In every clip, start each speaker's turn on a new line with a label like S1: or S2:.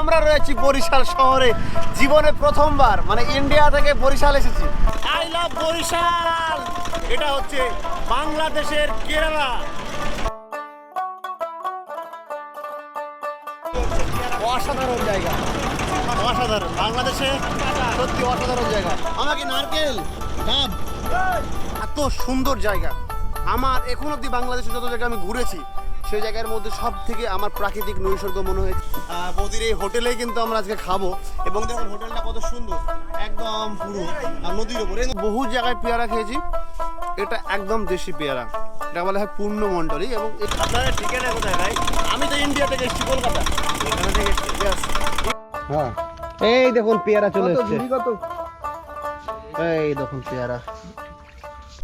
S1: আমরা রয়েছি বরিশাল শহরে। জীবনে প্রথমবার মানে ইন্ডিয়া থেকে বরিশাল এসেছি। I love Barishal! এটা হচ্ছে বাংলাদেশের কেরালা। অসাধারণ জায়গা। অসাধারণ। বাংলাদেশে সত্যি অসাধারণ জায়গা। আমাকে নারকেল ডাব এত সুন্দর জায়গা। আমার এখন অব্দি বাংলাদেশে যত জায়গা আমি ঘুরেছি সেই জায়গার মধ্যে সব থেকে আমার প্রাকৃতিক নৈসর্গ মনে হয়েছে বৌদির এই হোটেলেই কিন্তু আমরা আজকে খাব। এবং দেখুন হোটেলটা কত সুন্দর। একদম পুরো নদীর উপরে। বহু জায়গায় পেয়ারা খেয়েছি। এটা একদম দেশি পেয়ারা। এটা বলা হয় পূর্ণমণ্ডলী এবং আপনারা ঠিকানা কোথায় ভাই? আমি তো ইন্ডিয়া থেকে এসেছি কলকাতা। এখানে থেকে
S2: হ্যাঁ।
S1: এই দেখুন পেয়ারা চলে এসছে। এই দেখুন পেয়ারা।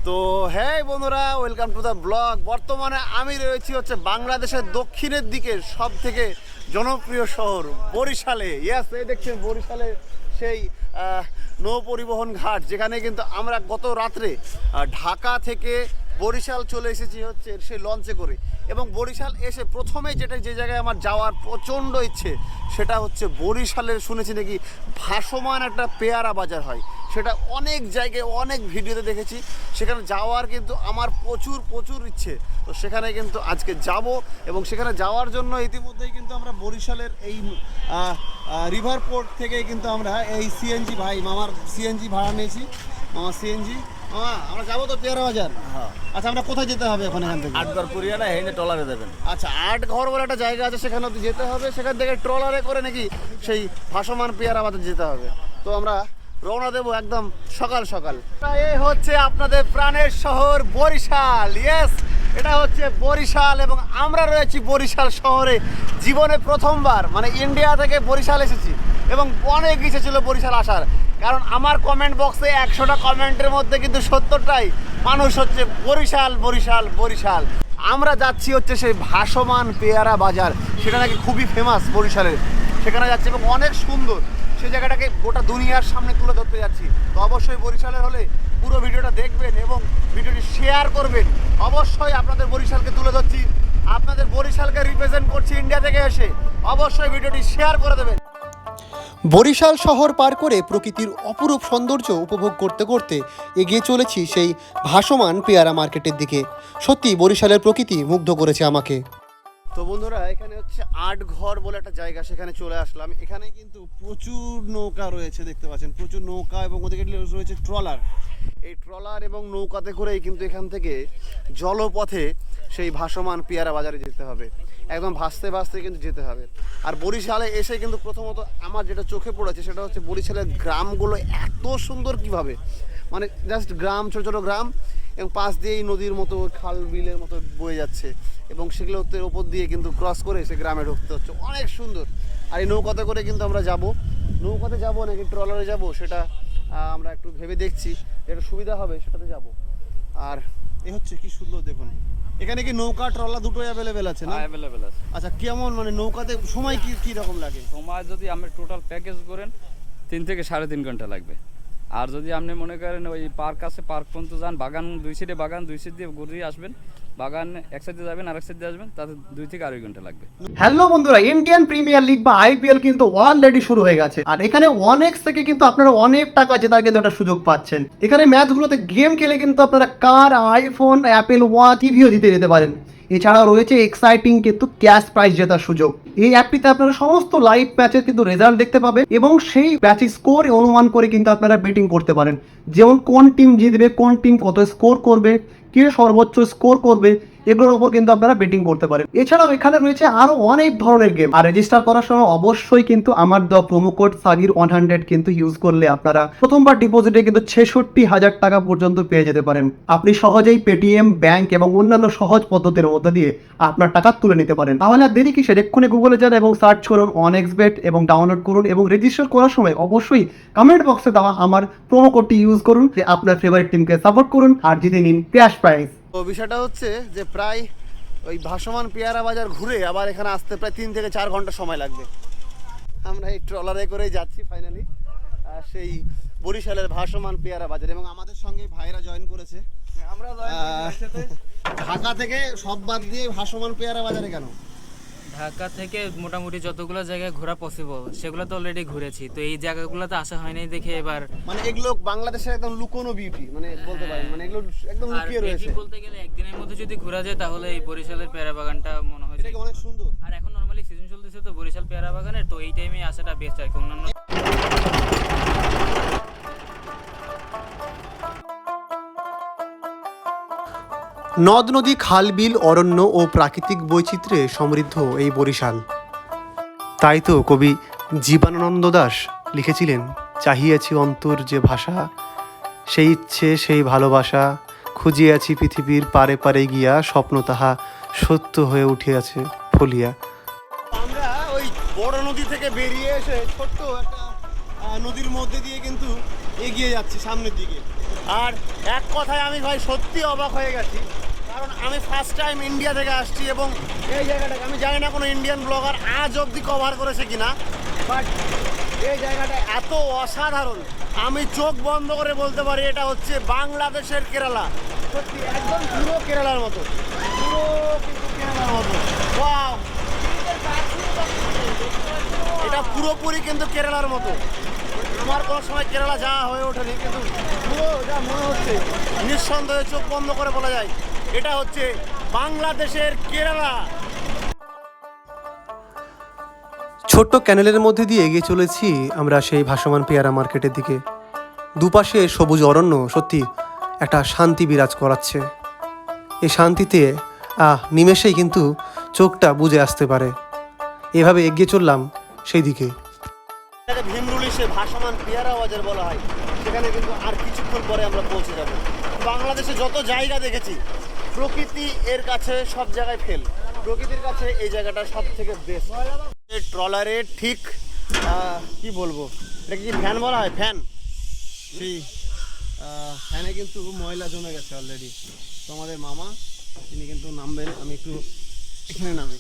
S1: তো হ্যাঁ বন্ধুরা ওয়েলকাম টু দ্য ব্লগ বর্তমানে আমি রয়েছি হচ্ছে বাংলাদেশের দক্ষিণের দিকে সব থেকে জনপ্রিয় শহর, বরিশালে। ইয়াস এই দেখছেন বরিশালে সেই নৌ পরিবহন ঘাট, যেখানে কিন্তু আমরা গত রাত্রে ঢাকা থেকে বরিশাল চলে এসেছি হচ্ছে সেই লঞ্চে করে। এবং বরিশাল এসে প্রথমে যেটা, যে জায়গায় আমার যাওয়ার প্রচণ্ড ইচ্ছে, সেটা হচ্ছে বরিশালের শুনেছি নাকি ভাসমান একটা পেয়ারা বাজার হয়। সেটা অনেক জায়গায় অনেক ভিডিওতে দেখেছি। সেখানে যাওয়ার কিন্তু আমার প্রচুর প্রচুর ইচ্ছে। তো সেখানে কিন্তু আজকে যাব এবং সেখানে যাওয়ার জন্য ইতিমধ্যেই কিন্তু আমরা বরিশালের এই রিভার পোর্ট থেকে কিন্তু আমরা এই সিএনজি ভাই মামার সিএনজি ভাড়া নিয়েছি। মামার সিএনজি আমরা যাব তো পেয়ারা বাজার? আচ্ছা আমরা কোথায় যেতে হবে এখন এখান থেকে?
S3: আটবার পুরিয়ানা হেনে টলারে দেবেন
S1: আচ্ছা আট ঘর বলে একটা জায়গা আছে সেখানে যেতে হবে। সেখান থেকে ট্রলারে করে নাকি সেই ভাসমান পেয়ারা বাজার যেতে হবে। তো আমরা রওনা দেবো একদম সকাল সকাল। এ হচ্ছে আপনাদের প্রাণের শহর বরিশাল ইয়েস এটা হচ্ছে বরিশাল এবং আমরা রয়েছি বরিশাল শহরে। জীবনে প্রথমবার মানে ইন্ডিয়া থেকে বরিশাল এসেছি এবং অনেক ইচ্ছে ছিল বরিশাল আসার। কারণ আমার কমেন্ট বক্সে একশোটা কমেন্টের মধ্যে কিন্তু সত্তরটাই মানুষ হচ্ছে বরিশাল বরিশাল বরিশাল। আমরা যাচ্ছি হচ্ছে সেই ভাসমান পেয়ারা বাজার, সেটা নাকি খুবই ফেমাস বরিশালের। সেখানে যাচ্ছি এবং অনেক সুন্দর। সেই জায়গাটাকে গোটা দুনিয়ার সামনে তুলে ধরতে যাচ্ছি। তো অবশ্যই বরিশালের হলে পুরো ভিডিওটা দেখবেন এবং ভিডিওটি শেয়ার করবেন। অবশ্যই আপনাদের বরিশালকে তুলে ধরছি। আপনাদের বরিশালকে রিপ্রেজেন্ট করছি ইন্ডিয়া থেকে এসে। অবশ্যই ভিডিওটি শেয়ার করে দেবেন।
S4: বরিশাল শহর পার করে প্রকৃতির অপরূপ সৌন্দর্য উপভোগ করতে করতে এগিয়ে চলেছি সেই ভাসমান পেয়ারা মার্কেটের দিকে। সত্যি বরিশালের প্রকৃতি মুগ্ধ করেছে আমাকে।
S1: তো বন্ধুরা, এখানে হচ্ছে আট ঘর বলে একটা জায়গা, সেখানে চলে আসলাম। এখানে কিন্তু প্রচুর নৌকা রয়েছে, দেখতে পাচ্ছেন। প্রচুর নৌকা এবং ওদিকে রয়েছে ট্রলার। এই ট্রলার এবং নৌকাতে করেই কিন্তু এখান থেকে জলপথে সেই ভাসমান পেয়ারা বাজারে যেতে হবে। একদম ভাসতে ভাসতে কিন্তু যেতে হবে। আর বরিশালে এসে কিন্তু প্রথমত আমার যেটা চোখে পড়েছে, সেটা হচ্ছে বরিশালের গ্রামগুলো এত সুন্দর কীভাবে? মানে জাস্ট গ্রাম, ছোটো ছোটো গ্রাম, এবং পাশ দিয়েই নদীর মতো, খাল বিলের মতো বয়ে যাচ্ছে। এবং সেগুলোতে ওপর দিয়ে কিন্তু ক্রস করে সে গ্রামে ঢুকতে হচ্ছে। অনেক সুন্দর। আর এই নৌকাতে করে কিন্তু আমরা যাব। নৌকাতে যাব নাকি ট্রলারে যাব সেটা আমরা একটু ভেবে দেখছি যেটা সুবিধা হবে সেটাতে যাব। আর এ হচ্ছে কি সুন্দর দেখুন। এখানে কি নৌকা ট্রলার দুটোই অ্যাভেলেবেল আছে না?
S3: অ্যাভেলেবেল আছে।
S1: আচ্ছা কেমন মানে নৌকাতে সময় কি কি রকম লাগে?
S3: সময় যদি আপনি টোটাল প্যাকেজ করেন তিন থেকে সাড়ে তিন ঘণ্টা লাগবে। আর যদি আপনি মনে করেন ওই পার্ক আছে পার্ক পর্যন্ত যান বাগান দুই সাইডে বাগান দুই সাইড দিয়ে ঘুরিয়ে আসবেন বাগান এক যাবেন আর এক আসবেন, তাতে দুই থেকে আড়াই ঘণ্টা লাগবে।
S4: হ্যালো বন্ধুরা ইন্ডিয়ান প্রিমিয়ার লিগ বা আইপিএল কিন্তু অলরেডি শুরু হয়ে গেছে। আর এখানে অনেক থেকে কিন্তু আপনারা অনেক টাকা জেতার কিন্তু একটা সুযোগ পাচ্ছেন। এখানে ম্যাচগুলোতে গেম খেলে কিন্তু আপনারা কার আইফোন অ্যাপেল ওয়াচ টিভিও জিতে যেতে পারেন। এছাড়াও রয়েছে এক্সাইটিং কিন্তু ক্যাশ প্রাইজ জেতার সুযোগ। এই অ্যাপটিতে আপনারা সমস্ত লাইভ ম্যাচের কিন্তু রেজাল্ট দেখতে পাবেন এবং সেই ম্যাচের স্কোর অনুমান করে কিন্তু আপনারা বেটিং করতে পারেন। যেমন কোন টিম জিতবে, কোন টিম কত স্কোর করবে কে সর্বোচ্চ স্কোর করবে? এগুলোর উপর কিন্তু আপনারা বেটিং করতে পারেন। এছাড়াও এখানে রয়েছে আরও অনেক ধরনের গেম আর রেজিস্টার করার সময় অবশ্যই কিন্তু আমার দেওয়া promo code Sagir one hundred কিন্তু ইউজ করলে আপনারা প্রথমবার ডিপোজিটে কিন্তু ছেষট্টি হাজার টাকা পর্যন্ত পেয়ে যেতে পারেন। আপনি সহজেই পেটিএম ব্যাংক এবং অন্যান্য সহজ পদ্ধতির মধ্যে দিয়ে আপনার টাকা তুলে নিতে পারেন। তাহলে আর দেরি কিসের? এক্ষুনি গুগলে যান এবং সার্চ করুন অনেক্স বেট এবং ডাউনলোড করুন এবং রেজিস্টার করার সময় অবশ্যই কমেন্ট বক্সে দেওয়া আমার প্রোমো কোডটি ইউজ করুন। যে আপনার ফেভারিট টিমকে সাপোর্ট করুন আর জিতে নিন ক্যাশ প্রাইজ
S1: তো বিষয়টা হচ্ছে যে প্রায় ওই ভাসমান পেয়ারা বাজার ঘুরে আবার এখানে আসতে প্রায় তিন থেকে চার ঘণ্টা সময় লাগবে। আমরা এই ট্রলারে করেই যাচ্ছি ফাইনালি সেই বরিশালের ভাসমান পেয়ারা বাজার এবং আমাদের সঙ্গে ভাইরা জয়েন করেছে। আমরা ঢাকা থেকে সব বাদ দিয়ে ভাসমান পেয়ারা বাজারে কেন?
S2: ঢাকা থেকে মোটামুটি যতগুলো জায়গায় ঘোরা পসিবল সেগুলো তো অলরেডি ঘুরেছি। তো এই জায়গাগুলোতে আসা হয়নি দেখে এবার
S1: মানে এগুলো বাংলাদেশের একদম লুকোনো বিউটি মানে বলতে পারেন মানে এগুলো একদম লুকিয়ে রয়েছে।
S2: বলতে গেলে একদিনের মধ্যে যদি ঘোরা যায় তাহলে এই বরিশালের পেয়ারা বাগানটা মনে হয়
S1: এটা অনেক সুন্দর?
S2: আর এখন নরমালি সিজন চলতেছে তো বরিশাল পেয়ারা বাগানের তো এই টাইমে আসাটা বেস্ট আর কি। অন্যান্য
S5: নদ নদী, খাল, বিল, অরণ্য ও প্রাকৃতিক বৈচিত্র্যে সমৃদ্ধ এই বরিশাল। তাই তো কবি জীবানন্দ দাস লিখেছিলেন, চাহিয়াছি অন্তর যে ভাষা, সেই ইচ্ছে, সেই ভালোবাসা, খুঁজিয়াছি পৃথিবীর পারে পারে গিয়া স্বপ্ন তাহা সত্য হয়ে উঠিয়াছে, ফলিয়া।
S1: আমরা ওই বড় নদী থেকে বেরিয়ে এসে ছোট্ট একটা নদীর মধ্যে দিয়ে কিন্তু এগিয়ে যাচ্ছি, সামনের দিকে। আর এক কথায় আমি ভাই সত্যি অবাক হয়ে গেছি। কারণ আমি ফার্স্ট টাইম ইন্ডিয়া থেকে আসছি এবং এই জায়গাটাকে আমি জানি না কোনো ইন্ডিয়ান ব্লগার আজ অবধি কভার করেছে কিনা বাট এই জায়গাটা এত অসাধারণ। আমি চোখ বন্ধ করে বলতে পারি, এটা হচ্ছে বাংলাদেশের কেরালা। সত্যি, একদম পুরো কেরালার মতো। পুরো কেরালার মতো। এটা পুরোপুরি কিন্তু কেরালার মতো। আমার কোনো সময় কেরালা যাওয়া হয়ে ওঠেনি, কিন্তু পুরো যা মনে হচ্ছে, নিঃসন্দেহে চোখ বন্ধ করে বলা যায়, এটা হচ্ছে বাংলাদেশের কেরালা।
S5: ছোট্ট ক্যানেলের মধ্যে দিয়ে এগিয়ে চলেছি আমরা সেই ভাসমান পেয়ারা মার্কেটের দিকে। দুপাশে সবুজ অরণ্য সত্যি একটা শান্তি বিরাজ করাচ্ছে। এই শান্তিতে, আহ, নিমেষেই কিন্তু চোখটা বুঝে আসতে পারে। এভাবে এগিয়ে চললাম সেই দিকে।
S1: সে ভাসমান পেয়ারা বাজার বলা হয়। সেখানে কিন্তু আর কিছুক্ষণ পরে আমরা পৌঁছে যাব। বাংলাদেশে যত জায়গা দেখেছি, প্রকৃতি এর কাছে সব জায়গায় ফেল প্রকৃতির কাছে এই জায়গাটা সব থেকে বেস্ট ট্রলারে ঠিক কি বলব? এটা কি ফ্যান বলা হয়? ফ্যান সেই ফ্যানে কিন্তু ময়লা জমে গেছে অলরেডি তো আমাদের মামা, তিনি কিন্তু নামবেন, আমি একটু এখানে নামি।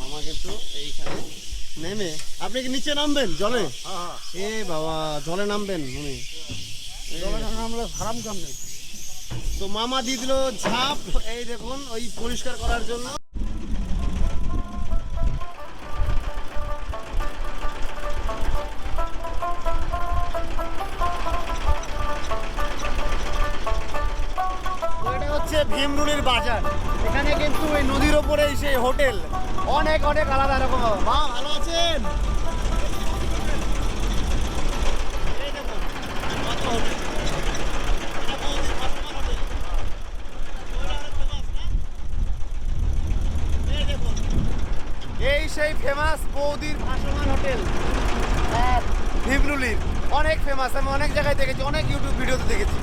S1: মামা কিন্তু এইখানে নেমে। আপনি কি নিচে নামবেন জলে? এ বাবা জলে নামবেন উনি। জলে নামলে হারাম কাম নেই। তো মামা দিয়ে দিল ঝাপ এই দেখুন ওই পরিষ্কার করার জন্য। ভীমরুলির বাজার। এখানে কিন্তু ওই নদীর ওপরে সেই হোটেল। অনেক অনেক আলাদা রকম। মা ভালো আছেন? এই সেই ফেমাস বৌদির ভাসমান হোটেল। হ্যাঁ, ভীমরুলির। অনেক ফেমাস আমি অনেক জায়গায় দেখেছি অনেক ইউটিউব ভিডিওতে দেখেছি।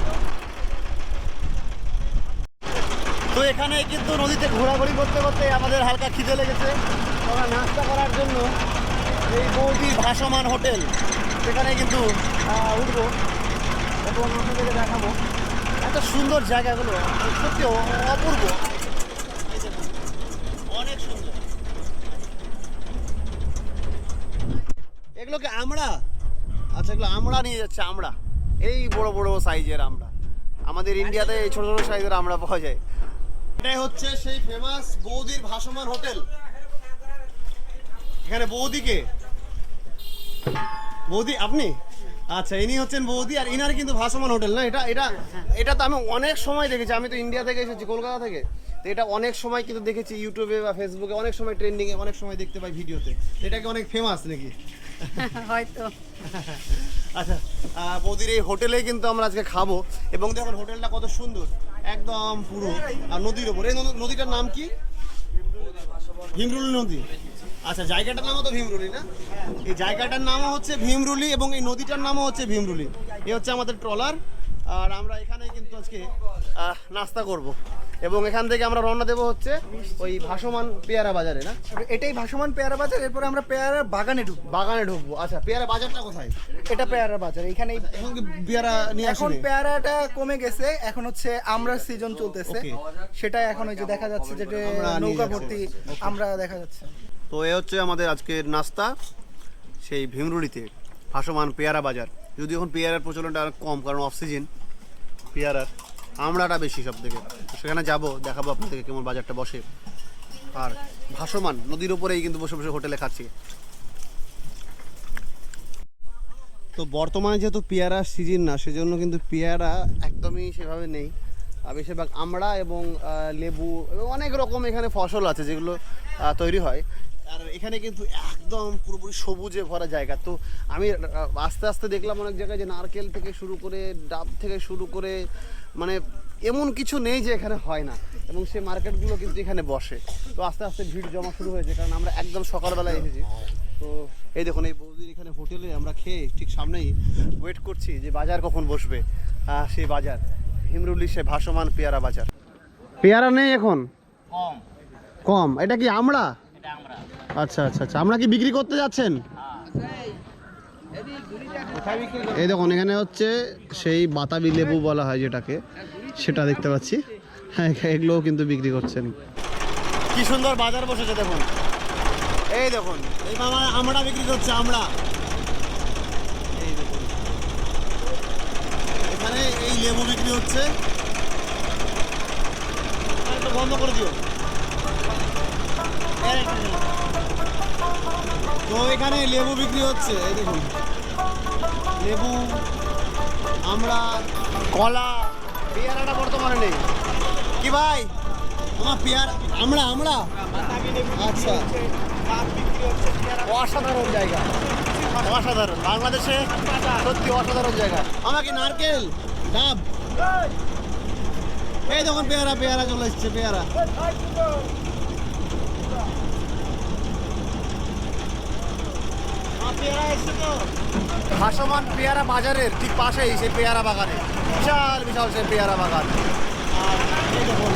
S1: তো এখানে কিন্তু নদীতে ঘোরাঘুরি করতে করতে আমাদের হালকা খিদে লেগেছে। আমরা নাস্তা করার জন্য এই বৌদির ভাসমান হোটেল, সেখানে কিন্তু উঠবো। এবং আপনাদেরকে দেখাবো। এত সুন্দর জায়গাগুলো, সত্যি অপূর্ব। অনেক সুন্দর। এগুলোকে আমরা আচ্ছা এগুলো আমরা নিয়ে যাচ্ছে, আমরা। এই বড় বড় সাইজের আমরা। আমাদের ইন্ডিয়াতে এই ছোট ছোট সাইজের আমরা পাওয়া যায়। এটাই হচ্ছে সেই ফেমাস বৌদির ভাসমান হোটেল। এখানে বৌদিকে? বৌদি আপনি? আচ্ছা ইনি হচ্ছেন বৌদি আর ইনার কিন্তু ভাসমান হোটেল না? এটা এটা এটা তো আমি অনেক সময় দেখেছি। আমি তো ইন্ডিয়া থেকে এসেছি কলকাতা থেকে। তো এটা অনেক সময় কিন্তু দেখেছি ইউটিউবে বা ফেসবুকে অনেক সময় ট্রেন্ডিংয়ে অনেক সময় দেখতে পাই ভিডিওতে। এটা কি অনেক ফেমাস নাকি?
S6: হয়তো।
S1: আচ্ছা বৌদির এই হোটেলে কিন্তু আমরা আজকে খাব। এবং দেখুন হোটেলটা কত সুন্দর। একদম পুরো। আর নদীর ওপর। এই নদীটার নাম কি? ভীমরুলি নদী। আচ্ছা জায়গাটার নামও তো ভীমরুলি না? এই জায়গাটার নামও হচ্ছে ভীমরুলি এবং এই নদীটার নামও হচ্ছে ভীমরুলি। এ হচ্ছে আমাদের ট্রলার। আর আমরা এখানে কিন্তু আজকে নাস্তা করব। এবং এখান থেকে আমরা রওনা দেবো হচ্ছে ওই ভাসমান পেয়ারা বাজারে না?
S7: এটাই ভাসমান পেয়ারা বাজার এরপরে আমরা পেয়ারা বাগানে ঢুকবো।
S1: বাগানে ঢুকবো। আচ্ছা পেয়ারা বাজারটা কোথায়?
S7: এটা পেয়ারা বাজার এখানে
S1: এখন কি পেয়ারা নিয়ে
S7: এখন পেয়ারাটা কমে গেছে এখন হচ্ছে আমরা সিজন চলতেছে। সেটা এখন ওই যে দেখা যাচ্ছে যেটা নৌকা ভর্তি আমরা দেখা যাচ্ছে।
S1: তো এ হচ্ছে আমাদের আজকের নাস্তা সেই ভীমরুলিতে ভাসমান পেয়ারা বাজার। যদি এখন পেয়ারার প্রচলনটা কম কারণ অফ সিজন পেয়ারার আমড়াটা বেশি সব থেকে সেখানে যাব, দেখাবো আপনাদেরকে কেমন বাজারটা বসে। আর ভাসমান, নদীর উপরেই কিন্তু বসে বসে হোটেলে খাচ্ছি। তো বর্তমানে যেহেতু পেয়ারার সিজন না, সেজন্য কিন্তু পেয়ারা একদমই সেভাবে নেই। বেশিরভাগ আমড়া এবং লেবু এবং অনেক রকম এখানে ফসল আছে যেগুলো তৈরি হয়। আর এখানে কিন্তু একদম পুরোপুরি সবুজে ভরা জায়গা। তো আমি আস্তে আস্তে দেখলাম অনেক জায়গায় যে নারকেল থেকে শুরু করে, ডাব থেকে শুরু করে মানে এমন কিছু নেই যে এখানে হয় না। এবং সেই মার্কেটগুলো কিন্তু এখানে বসে। তো আস্তে আস্তে ভিড় জমা শুরু হয়েছে কারণ আমরা একদম সকালবেলা এসেছি। তো এই দেখুন এই বৌদির এখানে হোটেলে আমরা খেয়ে ঠিক সামনেই ওয়েট করছি যে বাজার কখন বসবে। সেই বাজার হিমরুলি সে ভাসমান পেয়ারা বাজার। পেয়ারা নেই এখন?
S2: কম।
S1: কম। এটা কি আমরা? আচ্ছা আচ্ছা আচ্ছা। আমরা কি বিক্রি করতে যাচ্ছেন? এই দেখুন এখানে হচ্ছে সেই বাতাবি লেবু বলা হয় যেটাকে। সেটা দেখতে পাচ্ছি। হ্যাঁ এগুলোও কিন্তু বিক্রি করছেন। কি সুন্দর বাজার বসেছে, দেখুন। এই দেখুন, এই মামা আমরা বিক্রি করছে, আমরা। এখানে এই লেবু বিক্রি হচ্ছে। বন্ধ করে দিও। তো এখানে লেবু বিক্রি হচ্ছে, এই দেখুন। লেবু, আমরা, কলা। পেয়ারাটা বর্তমানে নেই। কি ভাই? আমার পেয়ারা আমরা আমরা? আচ্ছা। অসাধারণ জায়গা। অসাধারণ। বাংলাদেশে সত্যি অসাধারণ জায়গা। আমাকে নারকেল ডাব। এই যখন পেয়ারা পেয়ারা চলে এসছে পেয়ারা। ভাসমান পেয়ারা বাজারের ঠিক পাশেই সেই পেয়ারা বাগানে। বিশাল বিশাল সেই পেয়ারা বাগান।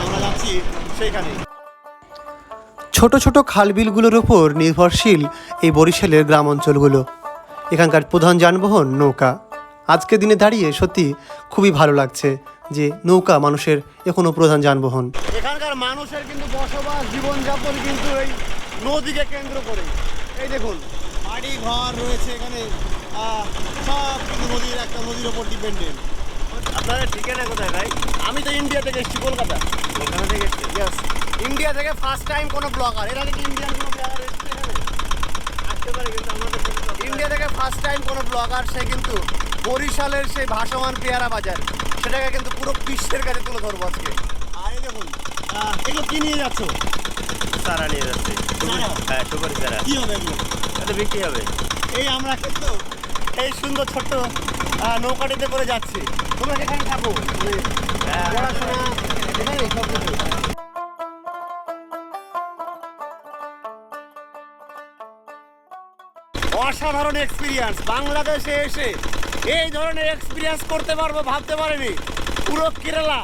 S1: আমরা যাচ্ছি সেইখানে
S4: ছোট ছোট খালবিলগুলোর উপর নির্ভরশীল এই বরিশালের গ্রাম অঞ্চলগুলো এখানকার প্রধান যানবাহন নৌকা। আজকের দিনে দাঁড়িয়ে সত্যি খুবই ভালো লাগছে যে নৌকা মানুষের এখনও প্রধান যানবাহন।
S1: এখানকার মানুষের কিন্তু বসবাস জীবনযাপন কিন্তু এই নদীকে কেন্দ্র করে এই দেখুন বাড়ি ঘর রয়েছে এখানে। সব নদীর একটা নদীর ওপর ডিপেন্ডেন্ট আপনাদের ঠিকানা কোথায় ভাই? আমি তো ইন্ডিয়া থেকে এসেছি কলকাতা। কলকাতা থেকে এসেছি ইয়েস ইন্ডিয়া থেকে ফার্স্ট টাইম কোনো ব্লগার এর আগে কি ইন্ডিয়ান কোনো ব্লগার এসেছে এখানে? আসতে পারে কিন্তু আমাদের ইন্ডিয়া থেকে ফার্স্ট টাইম কোনো ব্লগার সে কিন্তু বরিশালের সেই ভাসমান পেয়ারা বাজার সেটাকে কিন্তু পুরো বিশ্বের কাছে তুলে ধরবো আজকে। দেখুন এগুলো কি নিয়ে যাচ্ছ?
S8: সারা নিয়ে যাচ্ছে।
S1: সারা?
S8: হ্যাঁ সুপারি সারা
S1: কি হবে এগুলো?
S8: এটা বিক্রি হবে।
S1: এই আমরা কিন্তু এই সুন্দর ছোট্ট নৌকাটিতে করে যাচ্ছি। তোমরা যেখানে থাকো। পড়াশোনা এখানেই সব কিছু। অসাধারণ এক্সপিরিয়েন্স বাংলাদেশে এসে এই ধরনের এক্সপিরিয়েন্স করতে পারব ভাবতে পারিনি। পুরো কেরালা।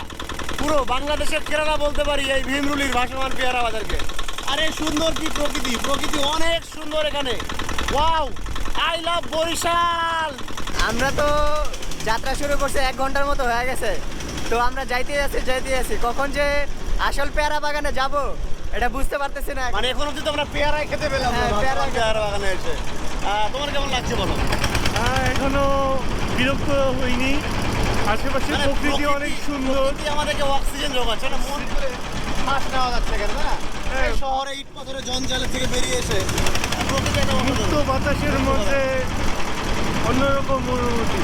S1: পুরো বাংলাদেশের কেরালা বলতে পারি এই ভীমরুলির ভাসমান পেয়ারা বাজারকে। আরে সুন্দর কি প্রকৃতি? প্রকৃতি অনেক সুন্দর এখানে। Wow I love Barishal.
S9: আমরা তো যাত্রা শুরু করছে এক ঘণ্টার মতো হয়ে গেছে। তো আমরা যাইতে যাচ্ছি যাইতে যাচ্ছি কখন যে আসল পেয়ারা বাগানে যাব এটা বুঝতে পারতেছি না।
S1: মানে এখন অব্দি তো আমরা পেয়ারাই খেতে পেলাম
S9: হ্যাঁ, পেয়ারা-
S1: পেয়ারা বাগানে এসে। আহ, তোমার কেমন লাগছে বলো?
S7: এখনও বিরক্ত হইনি। আশেপাশে
S1: মানে
S7: প্রকৃতি অনেক সুন্দর।
S1: প্রকৃতি আমাদেরকে অক্সিজেন যোগাচ্ছে না মন করে শ্বাস নেওয়া যাচ্ছে এখানে না? শহরে ইট পাথরের জঞ্জালের থেকে বেরিয়ে এসে প্রকৃতি
S7: মুক্ত বাতাসের মধ্যে অন্যরকম অনুভূতি।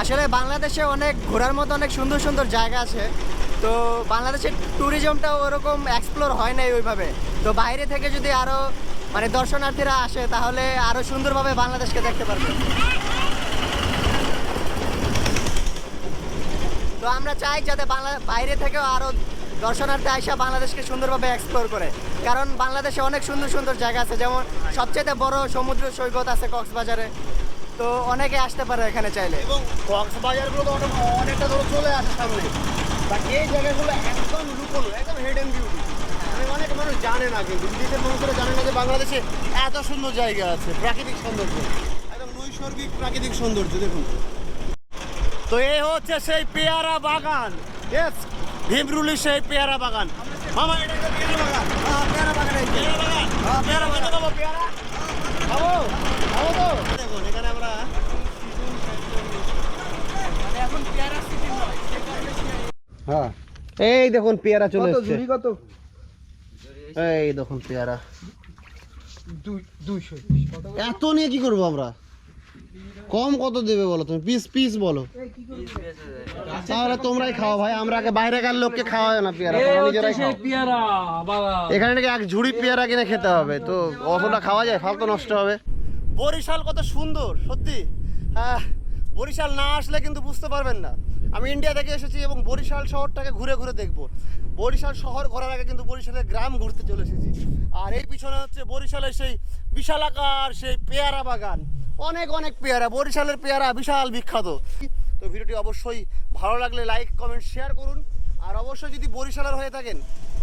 S9: আসলে বাংলাদেশে অনেক ঘোরার মতো অনেক সুন্দর সুন্দর জায়গা আছে। তো বাংলাদেশের ট্যুরিজমটা ওরকম এক্সপ্লোর হয় নাই ওইভাবে। তো বাইরে থেকে যদি আরও মানে দর্শনার্থীরা আসে তাহলে আরও সুন্দরভাবে বাংলাদেশকে দেখতে পারবে। আমরা চাই যাতে বাংলা বাইরে থেকেও আরও দর্শনার্থী আইসা বাংলাদেশকে সুন্দরভাবে এক্সপ্লোর করে। কারণ বাংলাদেশে অনেক সুন্দর সুন্দর জায়গা আছে, যেমন সবচেয়ে বড় সমুদ্র সৈকত আছে কক্সবাজারে। তো অনেকে আসতে পারে এখানে চাইলে।
S1: এবং কক্সবাজারগুলো তো অনেক অনেকটা চলে আসে এই জায়গাগুলো একদম একদম মানে অনেক মানুষ জানে না কিন্তু জানে না যে বাংলাদেশে এত সুন্দর জায়গা আছে, প্রাকৃতিক সৌন্দর্য। একদম নৈসর্গিক প্রাকৃতিক সৌন্দর্য, দেখুন। তো এই হচ্ছে সেই পেয়ারা বাগান। ভীমরুলি সেই পেয়ারা বাগান। মামা এটা পেয়ারা বাগান। হ্যাঁ পেয়ারা বাগান এই পেয়ারা বাগান। পেয়ারা বাগান। বাবা পেয়ারা। খাব খাব তো। দেখুন এখানে আমরা হ্যাঁ। এই দেখুন পেয়ারা চলে এসেছে।
S9: কত?
S1: এই দেখুন পেয়ারা। এত নিয়ে কি করব আমরা? কম কত দেবে বলো তুমি? পিস পিস বলো। তাহলে তোমরাই খাও ভাই আমরা আগে বাইরেকার লোককে খাওয়া না পেয়ারা তোমরা নিজেরাই খাও। এখানে নাকি এক ঝুড়ি পেয়ারা কিনে খেতে হবে তো অতটা খাওয়া যায় ফালতু নষ্ট হবে। বরিশাল কত সুন্দর সত্যি। হ্যাঁ বরিশাল না আসলে কিন্তু বুঝতে পারবেন না। আমি ইন্ডিয়া থেকে এসেছি এবং বরিশাল শহরটাকে ঘুরে ঘুরে দেখব। বরিশাল শহর ঘোরার আগে কিন্তু বরিশালের গ্রাম ঘুরতে চলে এসেছি। আর এই পিছনে হচ্ছে বরিশালের সেই বিশালাকার সেই পেয়ারা বাগান। অনেক অনেক পেয়ারা বরিশালের পেয়ারা বিশাল বিখ্যাত। তো ভিডিওটি অবশ্যই ভালো লাগলে লাইক কমেন্ট শেয়ার করুন। আর অবশ্যই যদি বরিশালের হয়ে থাকেন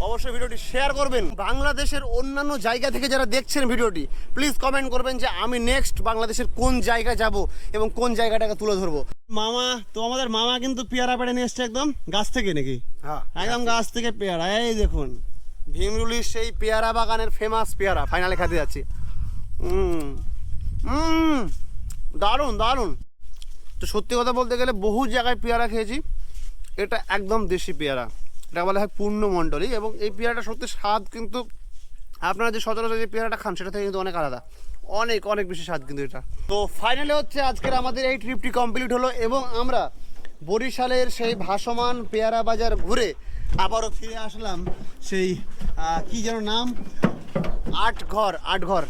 S1: অবশ্যই ভিডিওটি শেয়ার করবেন। বাংলাদেশের অন্যান্য জায়গা থেকে যারা দেখছেন ভিডিওটি প্লিজ কমেন্ট করবেন যে আমি নেক্সট বাংলাদেশের কোন জায়গা যাব এবং কোন জায়গাটাকে তুলে ধরবো। মামা তো আমাদের মামা কিন্তু পেয়ারা পেড়ে নিয়ে এসছে একদম গাছ থেকে নাকি?
S8: হ্যাঁ
S1: একদম গাছ থেকে পেয়ারা এই দেখুন। ভীমরুলির সেই পেয়ারা বাগানের ফেমাস পেয়ারা ফাইনালে খেতে যাচ্ছি। হুম হুম, দারুণ দারুণ। তো সত্যি কথা বলতে গেলে বহু জায়গায় পেয়ারা খেয়েছি। এটা একদম দেশি পেয়ারা। এটা বলা হয় পূর্ণমণ্ডলী এবং এই পেয়ারাটা সত্যি স্বাদ কিন্তু আপনারা যে সচরাচর যে পেয়ারাটা খান, সেটা থেকে কিন্তু অনেক আলাদা। অনেক অনেক বেশি স্বাদ কিন্তু এটা। তো ফাইনালি হচ্ছে আজকের আমাদের এই ট্রিপটি কমপ্লিট হলো এবং আমরা বরিশালের সেই ভাসমান পেয়ারা বাজার ঘুরে আবারও ফিরে আসলাম। সেই কি যেন নাম? আট ঘর আট ঘর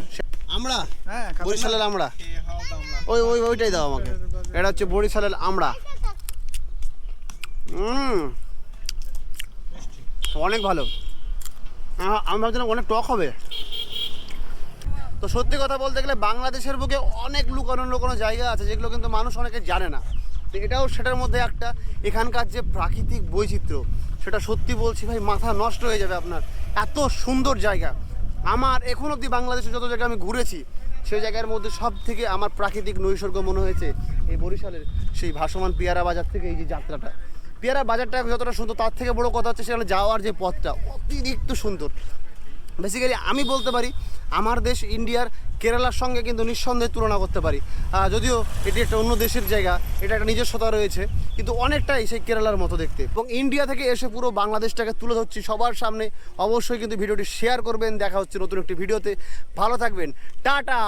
S1: আমরা বরিশালের আমরা ওই ওই ওইটাই দাও আমাকে। এটা হচ্ছে বরিশালের আমরা হুম অনেক ভালো। আমি ভাবছিলাম অনেক টক হবে। তো সত্যি কথা বলতে গেলে বাংলাদেশের বুকে অনেক লুকানো লুকানো জায়গা আছে যেগুলো কিন্তু মানুষ অনেকে জানে না। তো এটাও সেটার মধ্যে একটা এখানকার যে প্রাকৃতিক বৈচিত্র্য সেটা সত্যি বলছি ভাই মাথা নষ্ট হয়ে যাবে আপনার। এত সুন্দর জায়গা। আমার এখন অবধি বাংলাদেশে যত জায়গায় আমি ঘুরেছি, সেই জায়গার মধ্যে সব থেকে আমার প্রাকৃতিক নৈসর্গ মনে হয়েছে এই বরিশালের সেই ভাসমান পেয়ারা বাজার থেকে এই যে যাত্রাটা। পেয়ারা বাজারটা যতটা সুন্দর, তার থেকে বড় কথা হচ্ছে সেখানে যাওয়ার যে পথটা অতিরিক্ত সুন্দর। বেসিক্যালি আমি বলতে পারি, আমার দেশ ইন্ডিয়ার কেরালার সঙ্গে কিন্তু নিঃসন্দেহে তুলনা করতে পারি। যদিও এটি একটা অন্য দেশের জায়গা, এটা একটা নিজস্বতা রয়েছে, কিন্তু অনেকটাই সেই কেরালার মতো দেখতে। এবং ইন্ডিয়া থেকে এসে পুরো বাংলাদেশটাকে তুলে ধরছি সবার সামনে। অবশ্যই কিন্তু ভিডিওটি শেয়ার করবেন, দেখা হচ্ছে নতুন একটি ভিডিওতে। ভালো থাকবেন, টাটা!